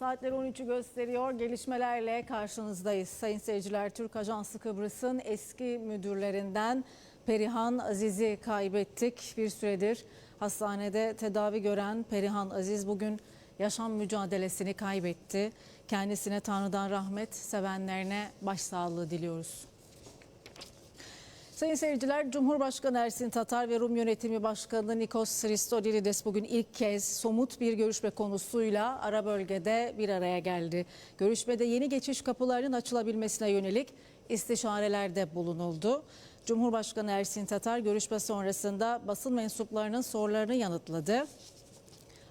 Saatler 13'ü gösteriyor. Gelişmelerle karşınızdayız. Sayın seyirciler, Türk Ajansı Kıbrıs'ın eski müdürlerinden Perihan Aziz'i kaybettik. Bir süredir hastanede tedavi gören Perihan Aziz bugün yaşam mücadelesini kaybetti. Kendisine Tanrı'dan rahmet, sevenlerine başsağlığı diliyoruz. Sayın seyirciler, Cumhurbaşkanı Ersin Tatar ve Rum Yönetimi Başkanı Nikos Christodoulidis bugün ilk kez somut bir görüşme konusuyla ara bölgede bir araya geldi. Görüşmede yeni geçiş kapılarının açılabilmesine yönelik istişarelerde bulunuldu. Cumhurbaşkanı Ersin Tatar görüşme sonrasında basın mensuplarının sorularını yanıtladı.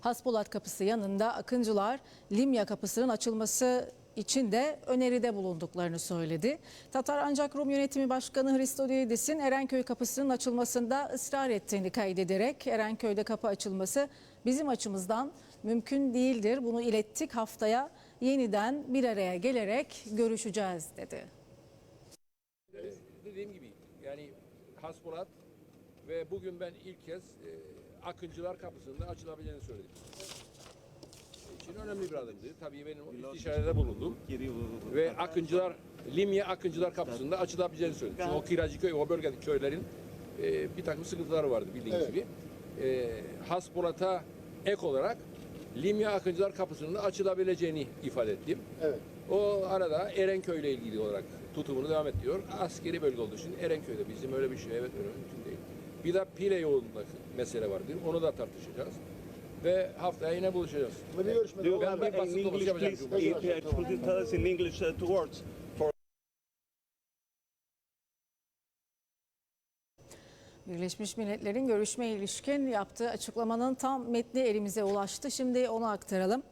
Haspolat Kapısı yanında Akıncılar Limya Kapısı'nın açılması için de öneride bulunduklarını söyledi. Tatar ancak Rum Yönetimi Başkanı Hristodoulidis'in Erenköy Kapısı'nın açılmasında ısrar ettiğini kaydederek Erenköy'de kapı açılması bizim açımızdan mümkün değildir. Bunu ilettik haftaya yeniden bir araya gelerek görüşeceğiz dedi. Dediğim gibi yani Haspolat ve bugün ben ilk kez e, Akıncılar kapısında açılabileceğini söyledim. İçin önemli bir adımdı. Tabii benim istişarede bulundum. Ve Akıncılar, Limya Akıncılar kapısında açılabileceğini söyledim. Çünkü o Kiracıköy, o bölgedeki köylerin e, bir takım sıkıntıları vardı bildiğiniz gibi. E, Haspolat'a ek olarak Limya Akıncılar kapısının da açılabileceğini ifade ettim. Evet. O arada Erenköy ile ilgili olarak tutumunu devam ediyor. Askeri bölge olduğu için Erenköy'de bizim öyle bir şey evet öyle mümkün değil. Bir de Pile yolundaki mesele vardır. Onu da tartışacağız. Ve haftaya yine buluşacağız. Ve bir görüşme Do you daha Ben bir basın English, yapacağım please? If, uh, Could you tell us in English uh, two words for Birleşmiş Milletler'in görüşme ilişkin yaptığı açıklamanın tam metni elimize ulaştı. Şimdi onu aktaralım.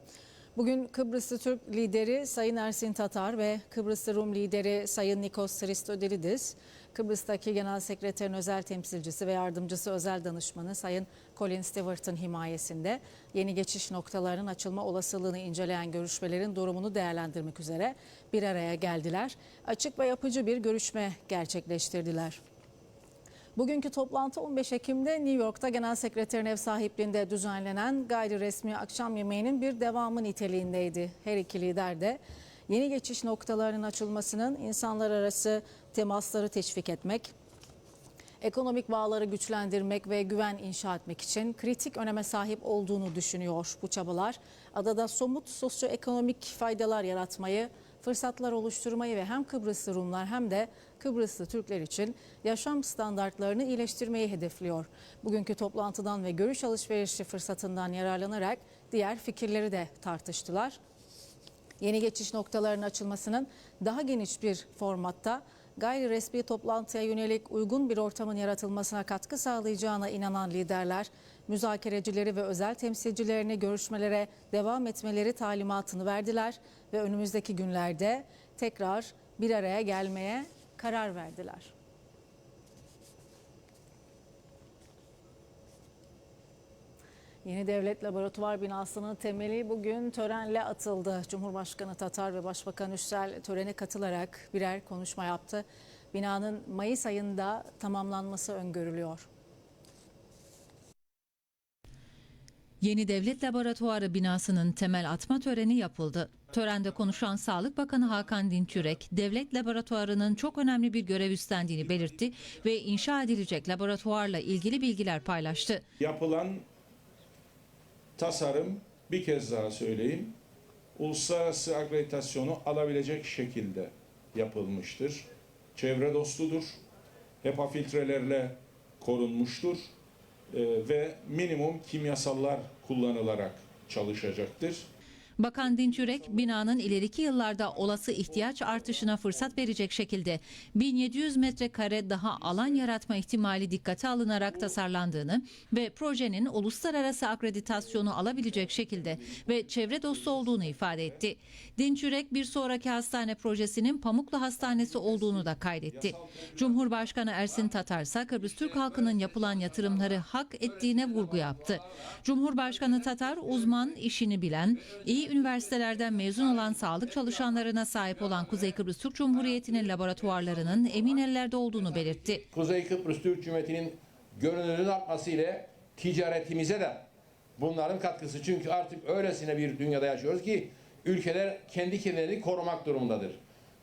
Bugün Kıbrıslı Türk lideri Sayın Ersin Tatar ve Kıbrıslı Rum lideri Sayın Nikos Christodoulidis, Kıbrıs'taki Genel Sekreterin özel temsilcisi ve yardımcısı özel danışmanı Sayın Colin Stewart'ın himayesinde yeni geçiş noktalarının açılma olasılığını inceleyen görüşmelerin durumunu değerlendirmek üzere bir araya geldiler. Açık ve yapıcı bir görüşme gerçekleştirdiler. Bugünkü toplantı 15 Ekim'de New York'ta Genel Sekreterin ev sahipliğinde düzenlenen gayri resmi akşam yemeğinin bir devamı niteliğindeydi. Her iki lider de yeni geçiş noktalarının açılmasının insanlar arası temasları teşvik etmek, ekonomik bağları güçlendirmek ve güven inşa etmek için kritik öneme sahip olduğunu düşünüyor. Bu çabalar adada somut sosyoekonomik faydalar yaratmayı, fırsatlar oluşturmayı ve hem Kıbrıslı Rumlar hem de Kıbrıslı Türkler için yaşam standartlarını iyileştirmeyi hedefliyor. Bugünkü toplantıdan ve görüş alışverişi fırsatından yararlanarak diğer fikirleri de tartıştılar yeni geçiş noktalarının açılmasının daha geniş bir formatta gayri resmi toplantıya yönelik uygun bir ortamın yaratılmasına katkı sağlayacağına inanan liderler, müzakerecileri ve özel temsilcilerini görüşmelere devam etmeleri talimatını verdiler ve önümüzdeki günlerde tekrar bir araya gelmeye karar verdiler. Yeni Devlet Laboratuvar binasının temeli bugün törenle atıldı. Cumhurbaşkanı Tatar ve Başbakan Üssel törene katılarak birer konuşma yaptı. Binanın Mayıs ayında tamamlanması öngörülüyor. Yeni Devlet Laboratuvarı binasının temel atma töreni yapıldı. Törende konuşan Sağlık Bakanı Hakan Dinçürek, devlet laboratuvarının çok önemli bir görev üstlendiğini belirtti ve inşa edilecek laboratuvarla ilgili bilgiler paylaştı. yapılan tasarım bir kez daha söyleyeyim uluslararası akreditasyonu alabilecek şekilde yapılmıştır. Çevre dostudur. HEPA filtrelerle korunmuştur Ee, ve minimum kimyasallar kullanılarak çalışacaktır. Bakan Dinçürek, binanın ileriki yıllarda olası ihtiyaç artışına fırsat verecek şekilde 1700 metrekare daha alan yaratma ihtimali dikkate alınarak tasarlandığını ve projenin uluslararası akreditasyonu alabilecek şekilde ve çevre dostu olduğunu ifade etti. Dinçürek bir sonraki hastane projesinin Pamuklu Hastanesi olduğunu da kaydetti. Cumhurbaşkanı Ersin Tatar ise Kıbrıs Türk halkının yapılan yatırımları hak ettiğine vurgu yaptı. Cumhurbaşkanı Tatar uzman, işini bilen, iyi üniversitelerden mezun olan sağlık çalışanlarına sahip olan Kuzey Kıbrıs Türk Cumhuriyeti'nin laboratuvarlarının emin ellerde olduğunu belirtti. Kuzey Kıbrıs Türk Cumhuriyeti'nin görünürlüğünün artması ile ticaretimize de bunların katkısı. Çünkü artık öylesine bir dünyada yaşıyoruz ki ülkeler kendi kendilerini korumak durumundadır.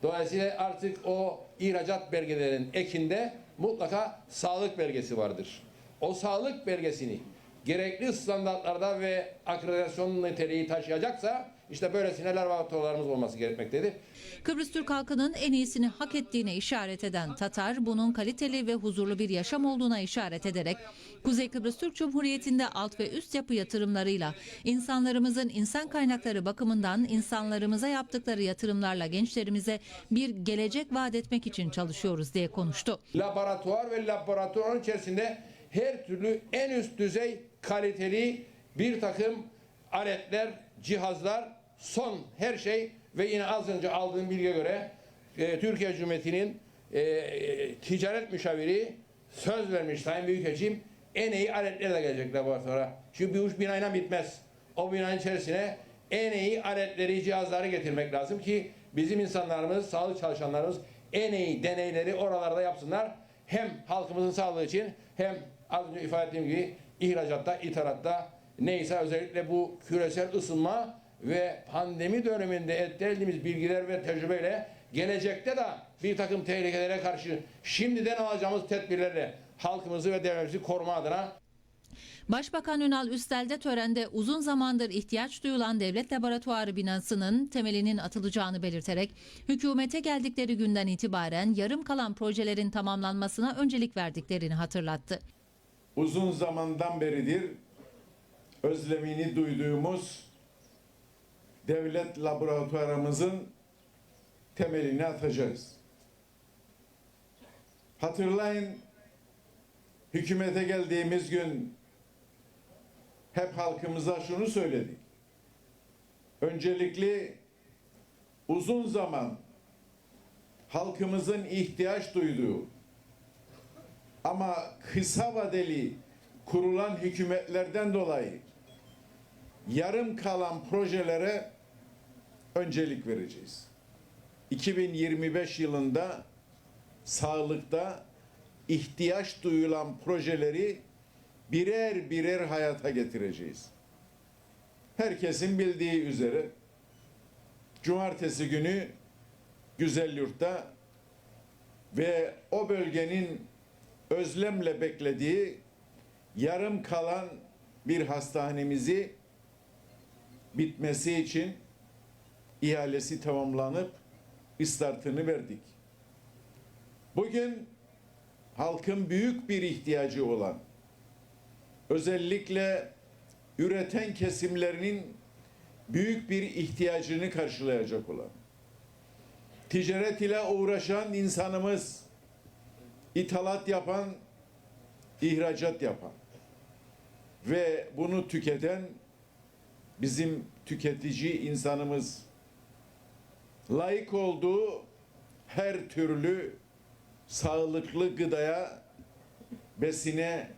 Dolayısıyla artık o ihracat belgelerinin ekinde mutlaka sağlık belgesi vardır. O sağlık belgesini gerekli standartlarda ve akreditasyon niteliği taşıyacaksa işte böylesine laboratuvarlarımız olması gerekmektedir. Kıbrıs Türk halkının en iyisini hak ettiğine işaret eden Tatar, bunun kaliteli ve huzurlu bir yaşam olduğuna işaret ederek, Kuzey Kıbrıs Türk Cumhuriyeti'nde alt ve üst yapı yatırımlarıyla, insanlarımızın insan kaynakları bakımından insanlarımıza yaptıkları yatırımlarla gençlerimize bir gelecek vaat etmek için çalışıyoruz diye konuştu. laboratuvar ve laboratuvarın içerisinde her türlü en üst düzey kaliteli bir takım aletler, cihazlar, son her şey ve yine az önce aldığım bilgiye göre e, Türkiye Cumhuriyeti'nin e, ticaret müşaviri söz vermiş Sayın Büyükelçim en iyi aletlerle gelecek laboratuvara. Çünkü bu iş binayla bitmez. O binanın içerisine en iyi aletleri, cihazları getirmek lazım ki bizim insanlarımız, sağlık çalışanlarımız en iyi deneyleri oralarda yapsınlar. Hem halkımızın sağlığı için hem az önce ifade ettiğim gibi ihracatta, ithalatta neyse özellikle bu küresel ısınma ve pandemi döneminde elde bilgiler ve tecrübeyle gelecekte de bir takım tehlikelere karşı şimdiden alacağımız tedbirlerle halkımızı ve devletimizi koruma adına Başbakan Ünal Üstel'de törende uzun zamandır ihtiyaç duyulan devlet laboratuvarı binasının temelinin atılacağını belirterek hükümete geldikleri günden itibaren yarım kalan projelerin tamamlanmasına öncelik verdiklerini hatırlattı. Uzun zamandan beridir özlemini duyduğumuz devlet laboratuvarımızın temelini atacağız. Hatırlayın hükümete geldiğimiz gün hep halkımıza şunu söyledik. Öncelikli uzun zaman halkımızın ihtiyaç duyduğu ama kısa vadeli kurulan hükümetlerden dolayı yarım kalan projelere öncelik vereceğiz. 2025 yılında sağlıkta ihtiyaç duyulan projeleri birer birer hayata getireceğiz. Herkesin bildiği üzere cumartesi günü Güzelyurt'ta ve o bölgenin özlemle beklediği yarım kalan bir hastanemizi bitmesi için ihalesi tamamlanıp istartını verdik. Bugün halkın büyük bir ihtiyacı olan özellikle üreten kesimlerinin büyük bir ihtiyacını karşılayacak olan ticaret ile uğraşan insanımız ithalat yapan, ihracat yapan ve bunu tüketen bizim tüketici insanımız layık olduğu her türlü sağlıklı gıdaya, besine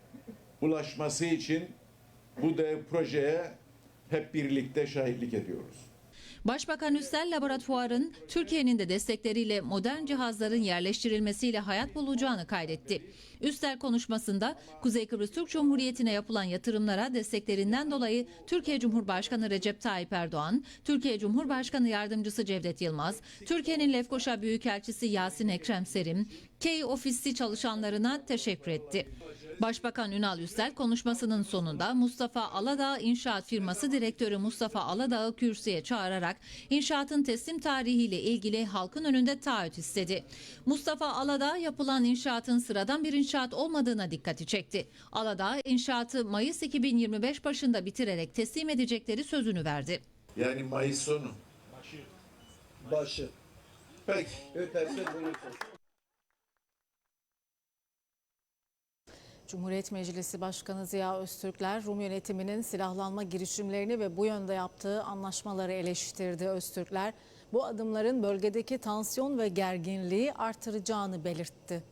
ulaşması için bu dev projeye hep birlikte şahitlik ediyoruz. Başbakan Üstel laboratuvarın Türkiye'nin de destekleriyle modern cihazların yerleştirilmesiyle hayat bulacağını kaydetti. Üstel konuşmasında Kuzey Kıbrıs Türk Cumhuriyeti'ne yapılan yatırımlara desteklerinden dolayı Türkiye Cumhurbaşkanı Recep Tayyip Erdoğan, Türkiye Cumhurbaşkanı Yardımcısı Cevdet Yılmaz, Türkiye'nin Lefkoşa Büyükelçisi Yasin Ekrem Serim, Key ofisi çalışanlarına teşekkür etti. Başbakan Ünal Üstel konuşmasının sonunda Mustafa Aladağ İnşaat Firması Direktörü Mustafa Aladağ'ı kürsüye çağırarak inşaatın teslim tarihiyle ilgili halkın önünde taahhüt istedi. Mustafa Aladağ yapılan inşaatın sıradan bir inşaat olmadığına dikkati çekti. Aladağ inşaatı Mayıs 2025 başında bitirerek teslim edecekleri sözünü verdi. Yani Mayıs sonu. Başı. Peki. Öterse buyursun. Cumhuriyet Meclisi Başkanı Ziya Öztürkler Rum yönetiminin silahlanma girişimlerini ve bu yönde yaptığı anlaşmaları eleştirdi. Öztürkler bu adımların bölgedeki tansiyon ve gerginliği artıracağını belirtti.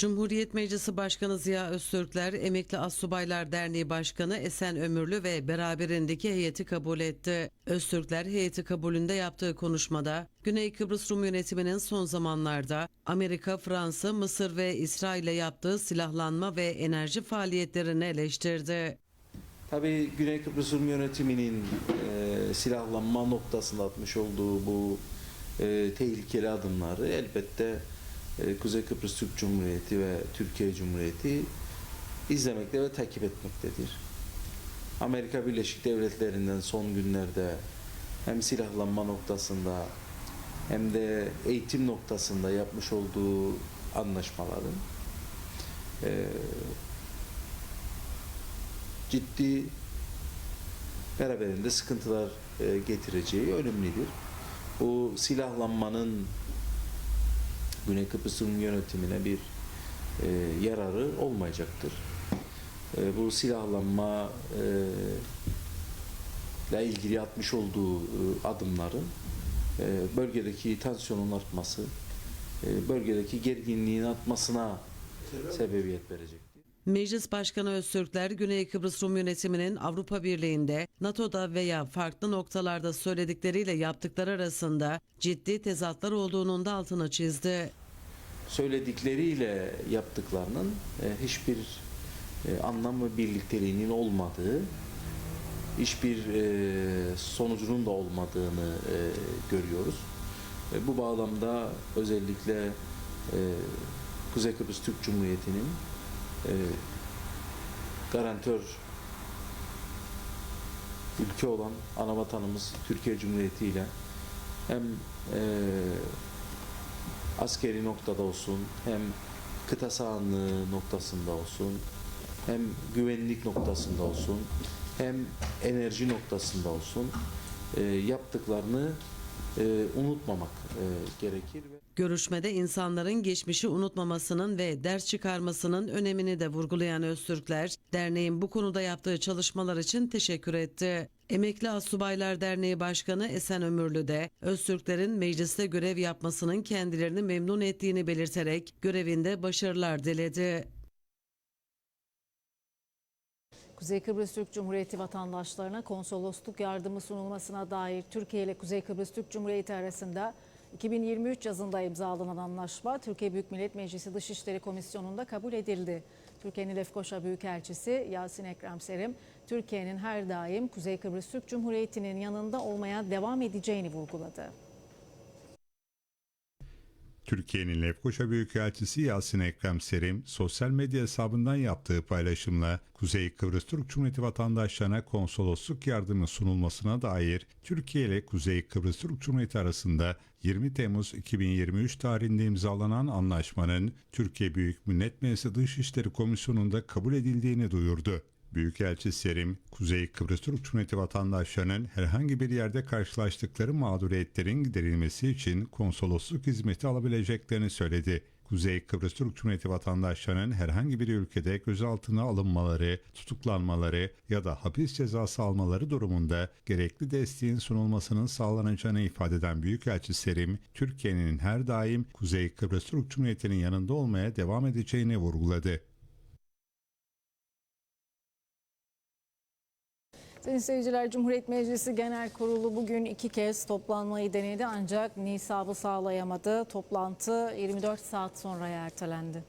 Cumhuriyet Meclisi Başkanı Ziya Öztürkler, Emekli Assubaylar Derneği Başkanı Esen Ömürlü ve beraberindeki heyeti kabul etti. Öztürkler heyeti kabulünde yaptığı konuşmada, Güney Kıbrıs Rum yönetiminin son zamanlarda Amerika, Fransa, Mısır ve İsrail'e yaptığı silahlanma ve enerji faaliyetlerini eleştirdi. Tabii Güney Kıbrıs Rum yönetiminin e, silahlanma noktasında atmış olduğu bu e, tehlikeli adımları elbette Kuzey Kıbrıs Türk Cumhuriyeti ve Türkiye Cumhuriyeti izlemekte ve takip etmektedir. Amerika Birleşik Devletleri'nden son günlerde hem silahlanma noktasında hem de eğitim noktasında yapmış olduğu anlaşmaların e, ciddi beraberinde sıkıntılar e, getireceği önemlidir. Bu silahlanmanın Güney Kıbrıs Rum yönetimine bir e, yararı olmayacaktır. E, bu silahlanma e, ile ilgili atmış olduğu e, adımların e, bölgedeki tansiyonun artması, e, bölgedeki gerginliğin artmasına sebebiyet verecektir. Meclis Başkanı Öztürkler, Güney Kıbrıs Rum yönetiminin Avrupa Birliği'nde, NATO'da veya farklı noktalarda söyledikleriyle yaptıkları arasında ciddi tezatlar olduğunun da altını çizdi. Söyledikleriyle yaptıklarının e, hiçbir e, anlam ve birlikteliğinin olmadığı, hiçbir e, sonucunun da olmadığını e, görüyoruz. Bu bağlamda özellikle Kuzey Kıbrıs Türk Cumhuriyeti'nin e, garantör ülke olan ana vatanımız Türkiye Cumhuriyeti ile hem e, askeri noktada olsun, hem kıta sahanlığı noktasında olsun, hem güvenlik noktasında olsun, hem enerji noktasında olsun e, yaptıklarını e, unutmamak e, gerekir. Görüşmede insanların geçmişi unutmamasının ve ders çıkarmasının önemini de vurgulayan Öztürkler, derneğin bu konuda yaptığı çalışmalar için teşekkür etti. Emekli Astsubaylar Derneği Başkanı Esen Ömürlü de Öztürklerin mecliste görev yapmasının kendilerini memnun ettiğini belirterek görevinde başarılar diledi. Kuzey Kıbrıs Türk Cumhuriyeti vatandaşlarına konsolosluk yardımı sunulmasına dair Türkiye ile Kuzey Kıbrıs Türk Cumhuriyeti arasında 2023 yazında imzalanan anlaşma Türkiye Büyük Millet Meclisi Dışişleri Komisyonu'nda kabul edildi. Türkiye'nin Lefkoşa Büyükelçisi Yasin Ekrem Serim, Türkiye'nin her daim Kuzey Kıbrıs Türk Cumhuriyeti'nin yanında olmaya devam edeceğini vurguladı. Türkiye'nin Lefkoşa Büyükelçisi Yasin Ekrem Serim, sosyal medya hesabından yaptığı paylaşımla Kuzey Kıbrıs Türk Cumhuriyeti vatandaşlarına konsolosluk yardımı sunulmasına dair Türkiye ile Kuzey Kıbrıs Türk Cumhuriyeti arasında 20 Temmuz 2023 tarihinde imzalanan anlaşmanın Türkiye Büyük Millet Meclisi Dışişleri Komisyonu'nda kabul edildiğini duyurdu. Büyükelçi Serim, Kuzey Kıbrıs Türk Cumhuriyeti vatandaşlarının herhangi bir yerde karşılaştıkları mağduriyetlerin giderilmesi için konsolosluk hizmeti alabileceklerini söyledi. Kuzey Kıbrıs Türk Cumhuriyeti vatandaşlarının herhangi bir ülkede gözaltına alınmaları, tutuklanmaları ya da hapis cezası almaları durumunda gerekli desteğin sunulmasının sağlanacağını ifade eden Büyükelçi Serim, Türkiye'nin her daim Kuzey Kıbrıs Türk Cumhuriyeti'nin yanında olmaya devam edeceğini vurguladı. Sayın seyirciler, Cumhuriyet Meclisi Genel Kurulu bugün iki kez toplanmayı denedi ancak nisabı sağlayamadı. Toplantı 24 saat sonra ertelendi.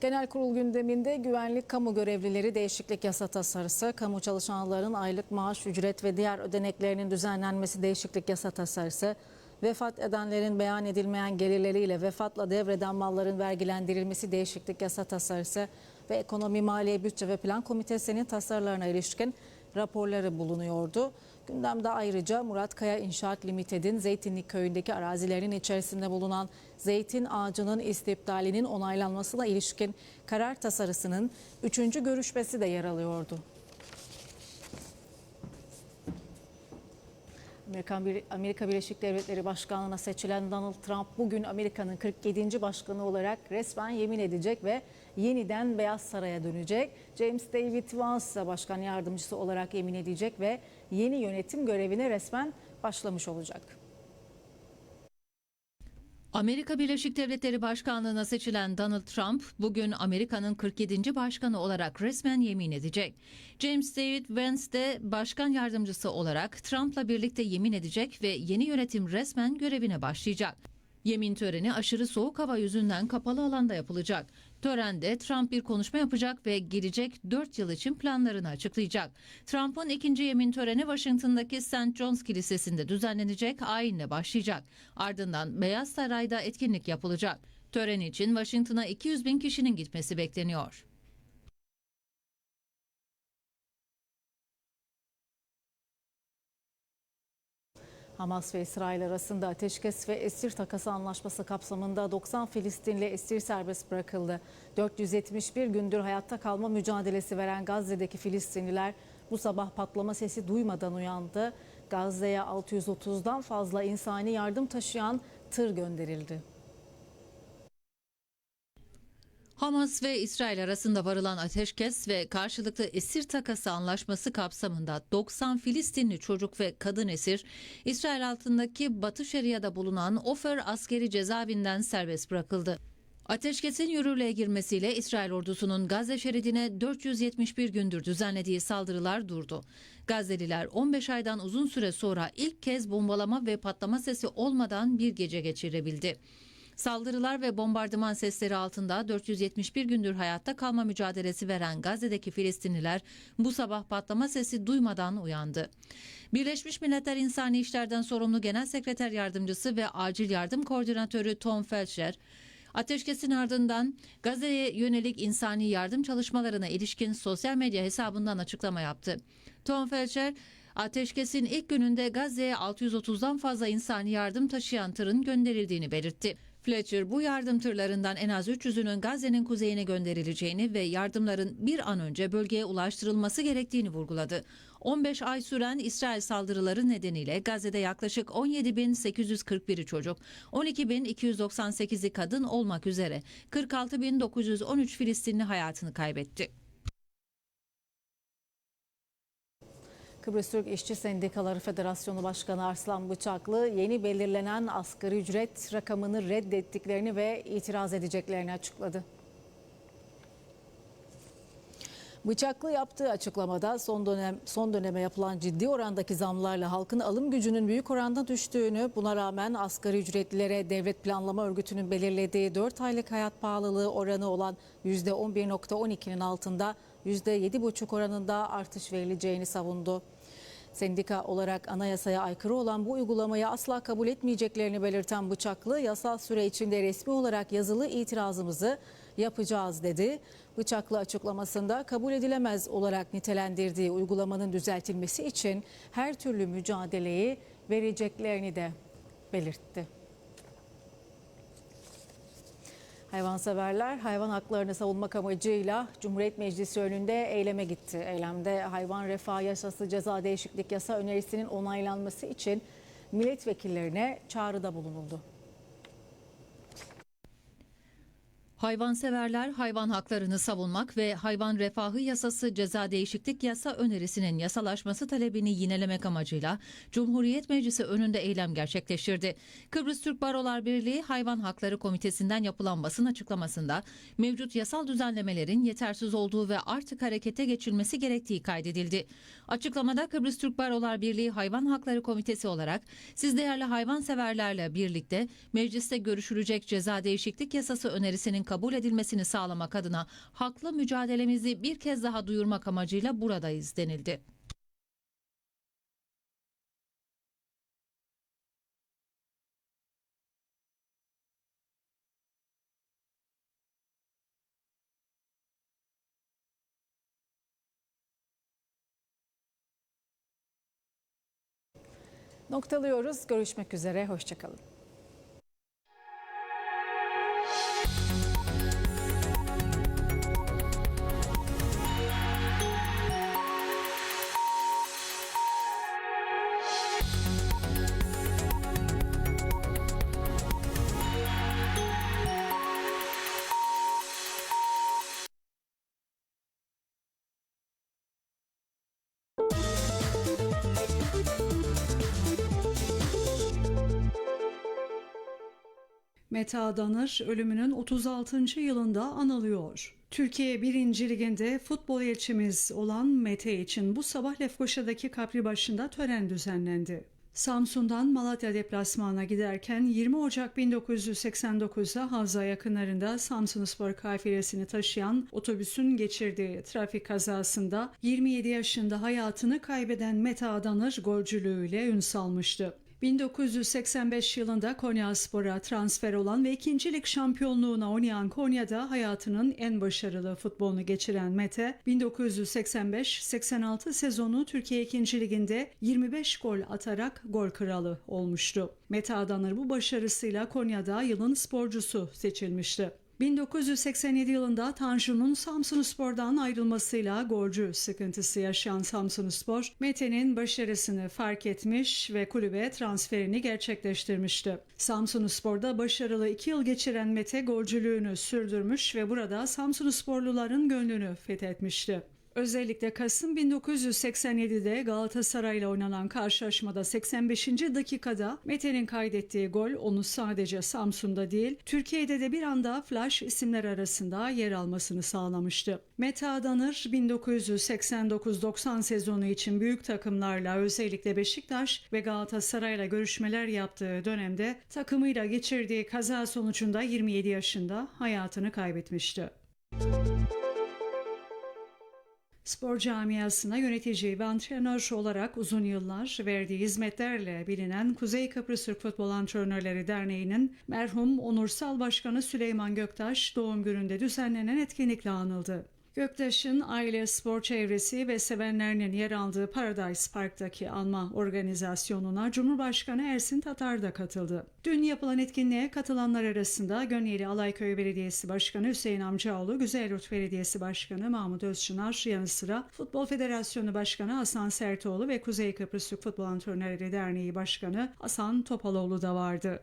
Genel kurul gündeminde güvenlik kamu görevlileri değişiklik yasa tasarısı, kamu çalışanların aylık maaş, ücret ve diğer ödeneklerinin düzenlenmesi değişiklik yasa tasarısı, vefat edenlerin beyan edilmeyen gelirleriyle vefatla devreden malların vergilendirilmesi değişiklik yasa tasarısı ve Ekonomi, Maliye, Bütçe ve Plan Komitesi'nin tasarılarına ilişkin raporları bulunuyordu. Gündemde ayrıca Murat Kaya İnşaat Limited'in Zeytinlik köyündeki arazilerin içerisinde bulunan zeytin ağacının istipdalinin onaylanmasına ilişkin karar tasarısının üçüncü görüşmesi de yer alıyordu. Amerika Birleşik Devletleri Başkanlığı'na seçilen Donald Trump bugün Amerika'nın 47. başkanı olarak resmen yemin edecek ve yeniden Beyaz Saray'a dönecek. James David Vance ise başkan yardımcısı olarak yemin edecek ve yeni yönetim görevine resmen başlamış olacak. Amerika Birleşik Devletleri Başkanlığı'na seçilen Donald Trump bugün Amerika'nın 47. başkanı olarak resmen yemin edecek. James David Vance de başkan yardımcısı olarak Trump'la birlikte yemin edecek ve yeni yönetim resmen görevine başlayacak. Yemin töreni aşırı soğuk hava yüzünden kapalı alanda yapılacak. Törende Trump bir konuşma yapacak ve gelecek 4 yıl için planlarını açıklayacak. Trump'ın ikinci yemin töreni Washington'daki St. John's Kilisesi'nde düzenlenecek, ayinle başlayacak. Ardından Beyaz Saray'da etkinlik yapılacak. Tören için Washington'a 200 bin kişinin gitmesi bekleniyor. Hamas ve İsrail arasında ateşkes ve esir takası anlaşması kapsamında 90 Filistinli esir serbest bırakıldı. 471 gündür hayatta kalma mücadelesi veren Gazze'deki Filistinliler bu sabah patlama sesi duymadan uyandı. Gazze'ye 630'dan fazla insani yardım taşıyan tır gönderildi. Hamas ve İsrail arasında varılan ateşkes ve karşılıklı esir takası anlaşması kapsamında 90 Filistinli çocuk ve kadın esir İsrail altındaki Batı Şeria'da bulunan Ofer askeri cezaevinden serbest bırakıldı. Ateşkesin yürürlüğe girmesiyle İsrail ordusunun Gazze şeridine 471 gündür düzenlediği saldırılar durdu. Gazze'liler 15 aydan uzun süre sonra ilk kez bombalama ve patlama sesi olmadan bir gece geçirebildi. Saldırılar ve bombardıman sesleri altında 471 gündür hayatta kalma mücadelesi veren Gazze'deki Filistinliler bu sabah patlama sesi duymadan uyandı. Birleşmiş Milletler İnsani İşlerden sorumlu Genel Sekreter Yardımcısı ve Acil Yardım Koordinatörü Tom Felcher, Ateşkesin ardından Gazze'ye yönelik insani yardım çalışmalarına ilişkin sosyal medya hesabından açıklama yaptı. Tom Felcher, ateşkesin ilk gününde Gazze'ye 630'dan fazla insani yardım taşıyan tırın gönderildiğini belirtti. Fletcher bu yardım tırlarından en az 300'ünün Gazze'nin kuzeyine gönderileceğini ve yardımların bir an önce bölgeye ulaştırılması gerektiğini vurguladı. 15 ay süren İsrail saldırıları nedeniyle Gazze'de yaklaşık 17.841'i çocuk, 12.298'i kadın olmak üzere 46.913 Filistinli hayatını kaybetti. Kıbrıs Türk İşçi Sendikaları Federasyonu Başkanı Arslan Bıçaklı yeni belirlenen asgari ücret rakamını reddettiklerini ve itiraz edeceklerini açıkladı. Bıçaklı yaptığı açıklamada son dönem son döneme yapılan ciddi orandaki zamlarla halkın alım gücünün büyük oranda düştüğünü, buna rağmen asgari ücretlilere devlet planlama örgütünün belirlediği 4 aylık hayat pahalılığı oranı olan %11.12'nin altında %7,5 oranında artış verileceğini savundu. Sendika olarak anayasaya aykırı olan bu uygulamayı asla kabul etmeyeceklerini belirten Bıçaklı, yasal süre içinde resmi olarak yazılı itirazımızı yapacağız dedi. Bıçaklı açıklamasında kabul edilemez olarak nitelendirdiği uygulamanın düzeltilmesi için her türlü mücadeleyi vereceklerini de belirtti. Hayvanseverler hayvan haklarını savunmak amacıyla Cumhuriyet Meclisi önünde eyleme gitti. Eylemde hayvan refah yasası ceza değişiklik yasa önerisinin onaylanması için milletvekillerine çağrıda bulunuldu. Hayvanseverler hayvan haklarını savunmak ve hayvan refahı yasası ceza değişiklik yasa önerisinin yasalaşması talebini yinelemek amacıyla Cumhuriyet Meclisi önünde eylem gerçekleştirdi. Kıbrıs Türk Barolar Birliği Hayvan Hakları Komitesi'nden yapılan basın açıklamasında mevcut yasal düzenlemelerin yetersiz olduğu ve artık harekete geçilmesi gerektiği kaydedildi. Açıklamada Kıbrıs Türk Barolar Birliği Hayvan Hakları Komitesi olarak siz değerli hayvanseverlerle birlikte mecliste görüşülecek ceza değişiklik yasası önerisinin kabul edilmesini sağlamak adına haklı mücadelemizi bir kez daha duyurmak amacıyla buradayız denildi. Noktalıyoruz. Görüşmek üzere. Hoşçakalın. Mete Adanır ölümünün 36. yılında anılıyor. Türkiye 1. Liginde futbol elçimiz olan Mete için bu sabah Lefkoşa'daki kapri başında tören düzenlendi. Samsun'dan Malatya deplasmanına giderken 20 Ocak 1989'da Havza yakınlarında Samsunspor kafilesini taşıyan otobüsün geçirdiği trafik kazasında 27 yaşında hayatını kaybeden Mete Adanır golcülüğüyle ün salmıştı. 1985 yılında Konyaspor'a transfer olan ve ikincilik şampiyonluğuna oynayan Konya'da hayatının en başarılı futbolunu geçiren Mete, 1985-86 sezonu Türkiye 2. Ligi'nde 25 gol atarak gol kralı olmuştu. Mete Adanır bu başarısıyla Konya'da yılın sporcusu seçilmişti. 1987 yılında Tanju'nun Samsunspor'dan ayrılmasıyla golcü sıkıntısı yaşayan Samsunspor, Mete'nin başarısını fark etmiş ve kulübe transferini gerçekleştirmişti. Samsunspor'da başarılı iki yıl geçiren Mete golcülüğünü sürdürmüş ve burada Samsunsporluların gönlünü fethetmişti. Özellikle Kasım 1987'de Galatasaray'la oynanan karşılaşmada 85. dakikada Mete'nin kaydettiği gol onu sadece Samsun'da değil, Türkiye'de de bir anda flash isimler arasında yer almasını sağlamıştı. Mete Adanır 1989-90 sezonu için büyük takımlarla özellikle Beşiktaş ve Galatasaray'la görüşmeler yaptığı dönemde takımıyla geçirdiği kaza sonucunda 27 yaşında hayatını kaybetmişti. Spor camiasına yönetici ve antrenör olarak uzun yıllar verdiği hizmetlerle bilinen Kuzey Kıbrıs Türk Futbol Antrenörleri Derneği'nin merhum onursal başkanı Süleyman Göktaş doğum gününde düzenlenen etkinlikle anıldı. Göktaş'ın aile, spor çevresi ve sevenlerinin yer aldığı Paradise Park'taki anma organizasyonuna Cumhurbaşkanı Ersin Tatar da katıldı. Dün yapılan etkinliğe katılanlar arasında Gönyeli Alayköy Belediyesi Başkanı Hüseyin Amcaoğlu, Güzelyurt Belediyesi Başkanı Mahmut Özçınar yanı sıra Futbol Federasyonu Başkanı Hasan Sertoğlu ve Kuzey Kıbrıs Türk Futbol Antrenörleri Derneği Başkanı Hasan Topaloğlu da vardı.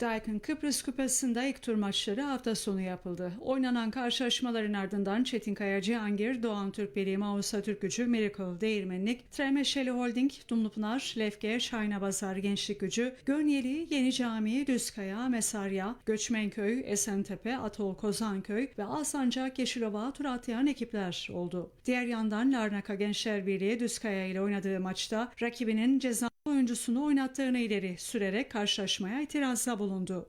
Daikin Kıbrıs Kupası'nda ilk tur maçları hafta sonu yapıldı. Oynanan karşılaşmaların ardından Çetinkaya Cihangir, Doğan Türkbeli, Mausa Türkgücü, Miracle, Değirmenlik, Tremeşeli Holding, Dumlupınar, Lefke, Şayna Bazar Gençlik Gücü, Gönyeli, Yeni Cami, Düzkaya, Mesarya, Göçmenköy, Esentepe, Atol Kozanköy ve Alsancak Yeşilova tur atlayan ekipler oldu. Diğer yandan Larnaka Gençler Birliği Düzkaya ile oynadığı maçta rakibinin ceza oyuncusunu oynattığını ileri sürerek karşılaşmaya itirazda bulundu.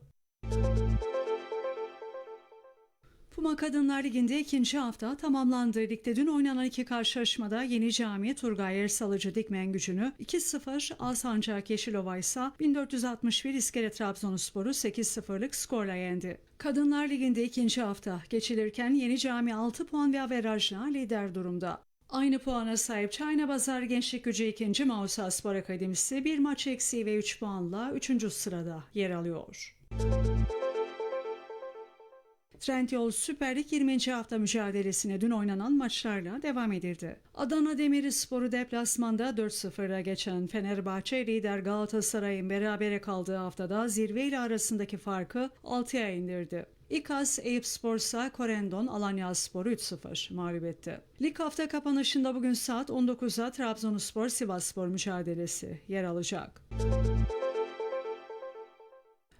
Puma Kadınlar Ligi'nde ikinci hafta tamamlandı. Ligde dün oynanan iki karşılaşmada Yeni Cami Turgay Ersalıcı Dikmen gücünü 2-0, Alsancak Yeşilova ise 1461 İskele Trabzonspor'u 8-0'lık skorla yendi. Kadınlar Ligi'nde ikinci hafta geçilirken Yeni Cami 6 puan ve averajla lider durumda. Aynı puana sahip Çayna Bazar Gençlik Gücü 2. Mausa Spor Akademisi bir maç eksiği ve 3 puanla 3. sırada yer alıyor. Trendyol Süper Lig 20. hafta mücadelesine dün oynanan maçlarla devam edildi. Adana Demirspor'u deplasmanda 4-0'a geçen Fenerbahçe lider Galatasaray'ın berabere kaldığı haftada zirve ile arasındaki farkı 6'ya indirdi. İKAS Eyüp Spor'sa Korendon Alanya Spor'u 3-0 mağlup etti. Lig hafta kapanışında bugün saat 19'da Trabzonspor Sivasspor mücadelesi yer alacak.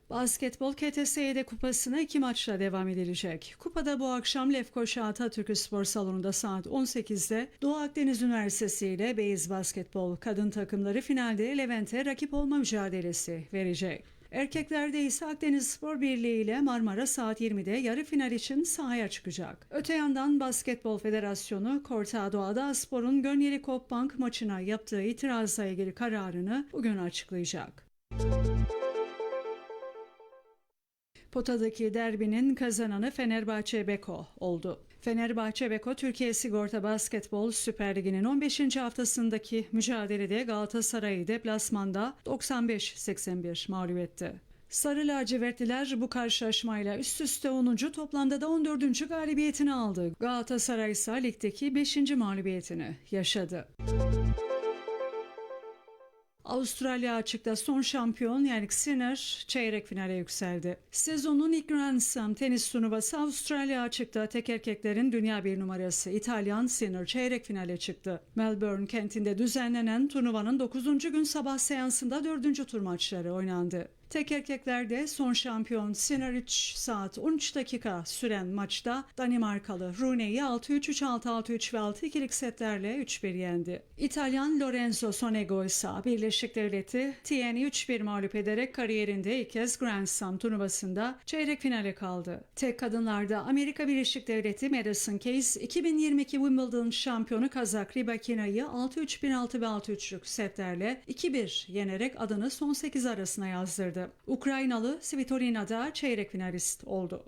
Basketbol KTSYD kupasına iki maçla devam edilecek. Kupada bu akşam Lefkoşa Atatürk Spor Salonu'nda saat 18'de Doğu Akdeniz Üniversitesi ile Beyz Basketbol kadın takımları finalde Levent'e rakip olma mücadelesi verecek. Erkeklerde ise Akdeniz Spor Birliği ile Marmara saat 20'de yarı final için sahaya çıkacak. Öte yandan Basketbol Federasyonu Korta Ada Spor'un Gönyeli Kopbank maçına yaptığı itirazla ilgili kararını bugün açıklayacak. Potadaki derbinin kazananı Fenerbahçe Beko oldu. Fenerbahçe Beko Türkiye Sigorta Basketbol Süper Ligi'nin 15. haftasındaki mücadelede Galatasaray'ı deplasmanda 95-81 mağlup etti. Sarı lacivertliler bu karşılaşmayla üst üste 10. toplamda da 14. galibiyetini aldı. Galatasaray ise ligdeki 5. mağlubiyetini yaşadı. Avustralya açıkta son şampiyon Yannick Sinner çeyrek finale yükseldi. Sezonun ilk Grand Slam tenis turnuvası Avustralya açıkta tek erkeklerin dünya bir numarası İtalyan Sinner çeyrek finale çıktı. Melbourne kentinde düzenlenen turnuvanın 9. gün sabah seansında 4. tur maçları oynandı. Tek erkeklerde son şampiyon Sinner 3 saat 13 dakika süren maçta Danimarkalı Rooney'i 6-3, 3-6-6-3 ve 6-2'lik setlerle 3-1 yendi. İtalyan Lorenzo Sonego ise Birleşik Devleti TN'i 3-1 mağlup ederek kariyerinde ilk kez Grand Slam turnuvasında çeyrek finale kaldı. Tek kadınlarda Amerika Birleşik Devleti Madison Keys 2022 Wimbledon şampiyonu Kazak Rybakina'yı 6-3-1-6 ve 6-3'lük setlerle 2-1 yenerek adını son 8 arasına yazdırdı. Ukraynalı Svitolina da çeyrek finalist oldu.